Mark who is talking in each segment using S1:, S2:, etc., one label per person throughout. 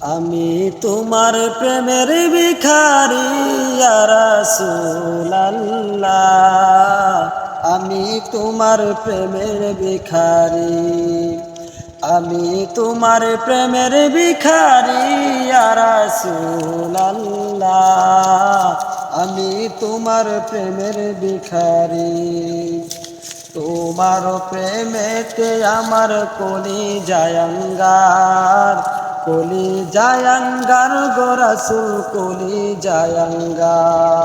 S1: আমি তোমার প্রেমের ভিখারি রাসূলুল্লাহ। আমি তোমার প্রেমের ভিখারি, আমি তোমার প্রেমের ভিখারি রাসূলুল্লাহ। আমি তোমার প্রেমের ভিখারি। তোমার প্রেমেতে আমার কলি জায়ঙ্গার কলি জায়ঙ্গার গোরাসুল কলি জায়ঙ্গার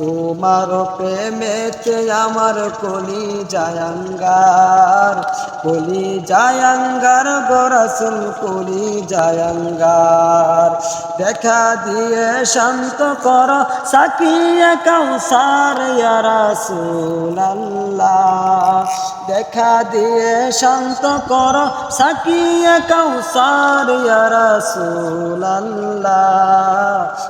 S1: তোমার প্রেমেতে আমার কলি জায়ঙ্গার কলি জায়ঙ্গার গোরাসুল কলি জায়ঙ্গার দেখা দিয়ে শান্ত কর, সাকিয়া কাউসার ইয়ারাসুল আল্লাহ দেখা দিয়ে শান্ত কর, সাকিয়া কাউসার ইয়ারাসুল আল্লাহ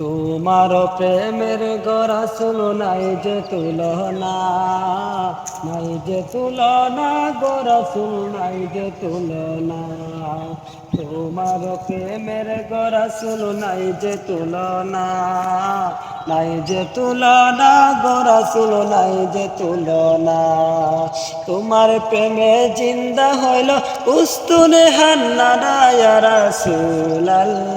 S1: তোমার প্রেমের গড়া শুনো, নাই যে তুলনা, নাই যে তুলনা, গড়া শুনো, নাই যে তুলনা। তোমার প্রেমের গড়া শুনো, নাই যে তুলনা, নাই যে তুলনা, গড়া শুনো, নাই যে তুলনা। তোমার প্রেমে জিন্দা হইল উস্তুনে হান্না রাসূলুল্লাহ।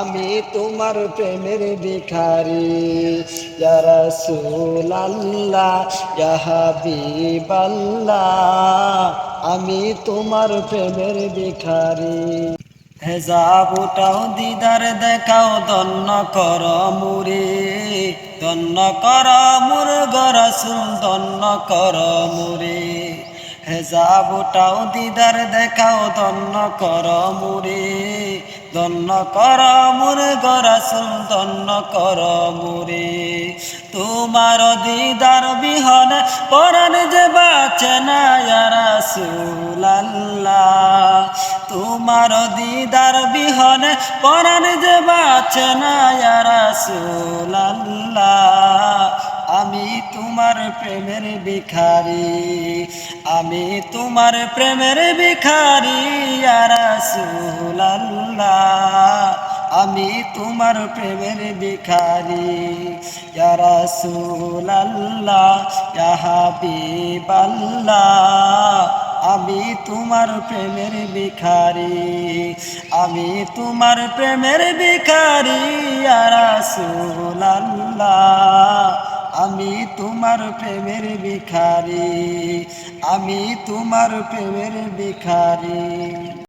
S1: আমি তোমার প্রেমের ভিখারি। রাসূলুল্লাহ, ইয়া হাবিবাল্লাহ, আমি তোমার প্রেমের ভিখারি। হেজাব উঠাও দিদার, দেখাও দন্ন কর মুরে দন্ন কর মুর গরসুল দন্ন কর মুরে হেজাব উঠাও দিদার দেখাও দন্ন কর মুরে দন্ন কর মুর গরসুল দন্ন কর মুরে তোমার দিদার বিহনে পরাণ যে বাঁচে না রাসূলুল্লাহ। তোমার দিদার বিহনে পরাণ যে বাঁচে না রাসূলুল্লাহ। আমি তোমার প্রেমের ভিখারি, আমি তোমার প্রেমের ভিখারি রাসূলুল্লাহ। আমি তোমার প্রেমের ভিখারি, ইয়া হাবিবাল্লাহ। আমি তোমার প্রেমের ভিখারি, আমি তোমার প্রেমের ভিখারি রাসূলুল্লাহ। আমি তোমার প্রেমের ভিখারি আমি তোমার প্রেমের ভিখারি।